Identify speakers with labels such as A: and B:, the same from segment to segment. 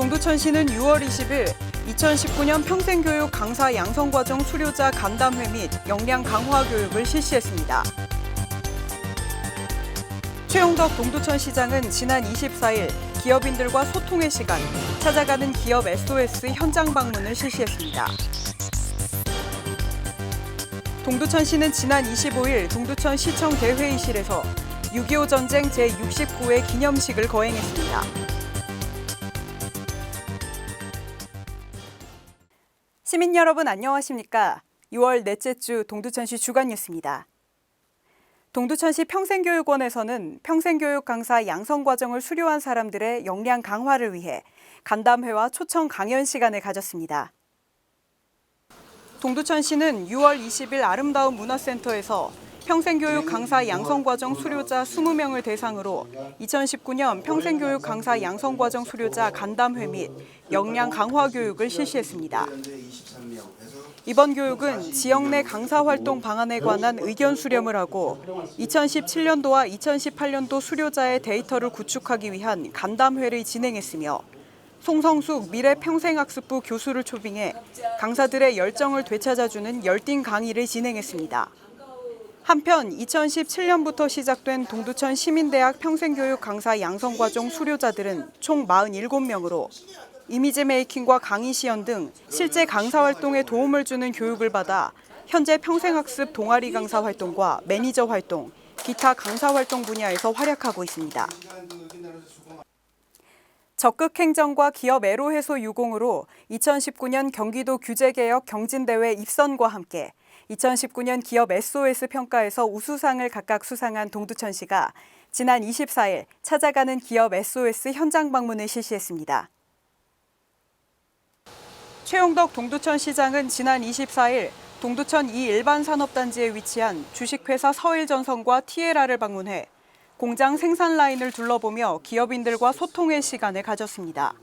A: 동두천 시는 6월 20일 2019년 평생교육 강사 양성과정 수료자 간담회 및 역량 강화 교육을 실시했습니다. 최용덕 동두천 시장은 지난 24일 기업인들과 소통의 시간, 찾아가는 기업 SOS 현장 방문을 실시했습니다. 동두천시는 지난 25일 동두천 시청 대회의실에서 6.25 전쟁 제69회 기념식을 거행했습니다. 시민 여러분 안녕하십니까? 6월 넷째 주 동두천시 주간 뉴스입니다. 동두천시 평생교육원에서는 평생교육 강사 양성 과정을 수료한 사람들의 역량 강화를 위해 간담회와 초청 강연 시간을 가졌습니다. 동두천시는 6월 20일 아름다운 문화센터에서 평생교육 강사 양성과정 수료자 20명을 대상으로 2019년 평생교육 강사 양성과정 수료자 간담회 및 역량 강화 교육을 실시했습니다. 이번 교육은 지역 내 강사 활동 방안에 관한 의견 수렴을 하고 2017년도와 2018년도 수료자의 데이터를 구축하기 위한 간담회를 진행했으며 송성숙 미래 평생학습부 교수를 초빙해 강사들의 열정을 되찾아주는 열띤 강의를 진행했습니다. 한편 2017년부터 시작된 동두천 시민대학 평생교육 강사 양성과정 수료자들은 총 47명으로 이미지 메이킹과 강의 시연 등 실제 강사 활동에 도움을 주는 교육을 받아 현재 평생학습 동아리 강사 활동과 매니저 활동, 기타 강사 활동 분야에서 활약하고 있습니다. 적극 행정과 기업 애로 해소 유공으로 2019년 경기도 규제개혁 경진대회 입선과 함께 2019년 기업 SOS 평가에서 우수상을 각각 수상한 동두천시가 지난 24일 찾아가는 기업 SOS 현장 방문을 실시했습니다. 최용덕 동두천 시장은 지난 24일 동두천 이 일반 산업단지에 위치한 주식회사 서일전선과 티에라를 방문해 공장 생산 라인을 둘러보며 기업인들과 소통의 시간을 가졌습니다.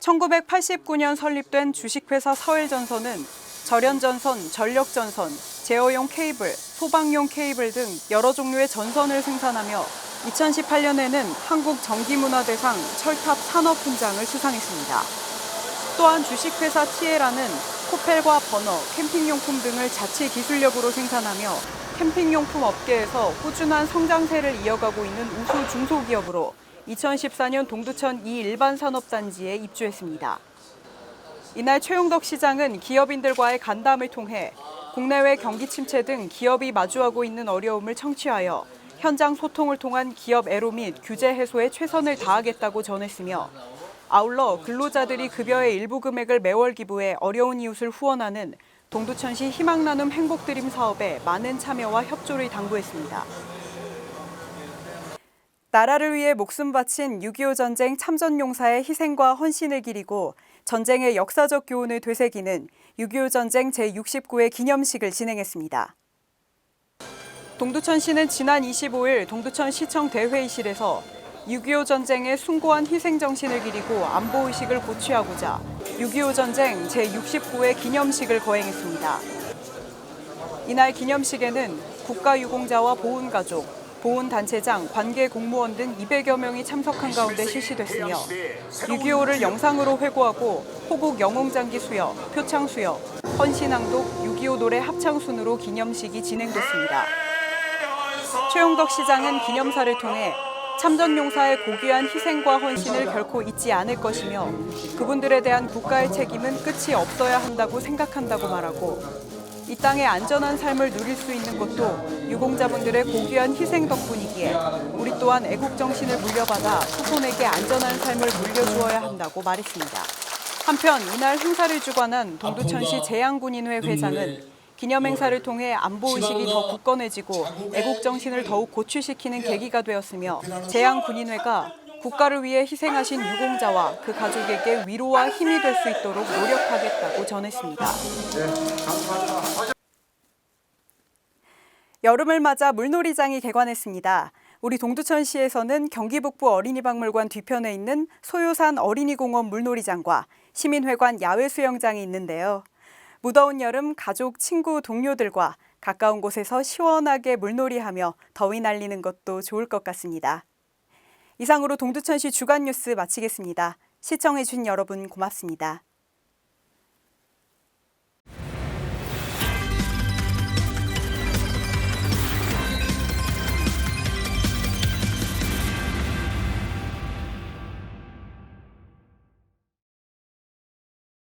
A: 1989년 설립된 주식회사 서일전선은 절연전선, 전력전선, 제어용 케이블, 소방용 케이블 등 여러 종류의 전선을 생산하며 2018년에는 한국전기문화대상 철탑 산업훈장을 수상했습니다. 또한 주식회사 티에라는 코펠과 버너, 캠핑용품 등을 자체 기술력으로 생산하며 캠핑용품 업계에서 꾸준한 성장세를 이어가고 있는 우수 중소기업으로 2014년 동두천 이 일반 산업단지에 입주했습니다. 이날 최용덕 시장은 기업인들과의 간담을 통해 국내외 경기 침체 등 기업이 마주하고 있는 어려움을 청취하여 현장 소통을 통한 기업 애로 및 규제 해소에 최선을 다하겠다고 전했으며 아울러 근로자들이 급여의 일부 금액을 매월 기부해 어려운 이웃을 후원하는 동두천시 희망나눔 행복드림 사업에 많은 참여와 협조를 당부했습니다. 나라를 위해 목숨 바친 6.25 전쟁 참전 용사의 희생과 헌신을 기리고 전쟁의 역사적 교훈을 되새기는 6.25 전쟁 제69회 기념식을 진행했습니다. 동두천시는 지난 25일 동두천시청 대회의실에서 6.25 전쟁의 숭고한 희생 정신을 기리고 안보 의식을 고취하고자 6.25 전쟁 제69회 기념식을 거행했습니다. 이날 기념식에는 국가유공자와 보훈가족, 보훈단체장, 관계 공무원 등 200여 명이 참석한 가운데 실시됐으며 6.25를 영상으로 회고하고 호국 영웅장기 수여, 표창 수여, 헌신항독 6.25 노래 합창 순으로 기념식이 진행됐습니다. 최용덕 시장은 기념사를 통해 참전용사의 고귀한 희생과 헌신을 결코 잊지 않을 것이며 그분들에 대한 국가의 책임은 끝이 없어야 한다고 생각한다고 말하고 이 땅의 안전한 삶을 누릴 수 있는 것도 유공자분들의 고귀한 희생 덕분이기에 우리 또한 애국 정신을 물려받아 후손에게 안전한 삶을 물려주어야 한다고 말했습니다. 한편 이날 행사를 주관한 동두천시 재양군인회 회장은 기념 행사를 통해 안보 의식이 더 굳건해지고 애국 정신을 더욱 고취시키는 계기가 되었으며 재양 군인회가 국가를 위해 희생하신 유공자와 그 가족에게 위로와 힘이 될 수 있도록 노력하겠다고 전했습니다. 여름을 맞아 물놀이장이 개관했습니다. 우리 동두천시에서는 경기북부 어린이박물관 뒤편에 있는 소요산 어린이공원 물놀이장과 시민회관 야외 수영장이 있는데요. 무더운 여름 가족, 친구, 동료들과 가까운 곳에서 시원하게 물놀이하며 더위 날리는 것도 좋을 것 같습니다. 이상으로 동두천시 주간 뉴스 마치겠습니다. 시청해주신 여러분 고맙습니다.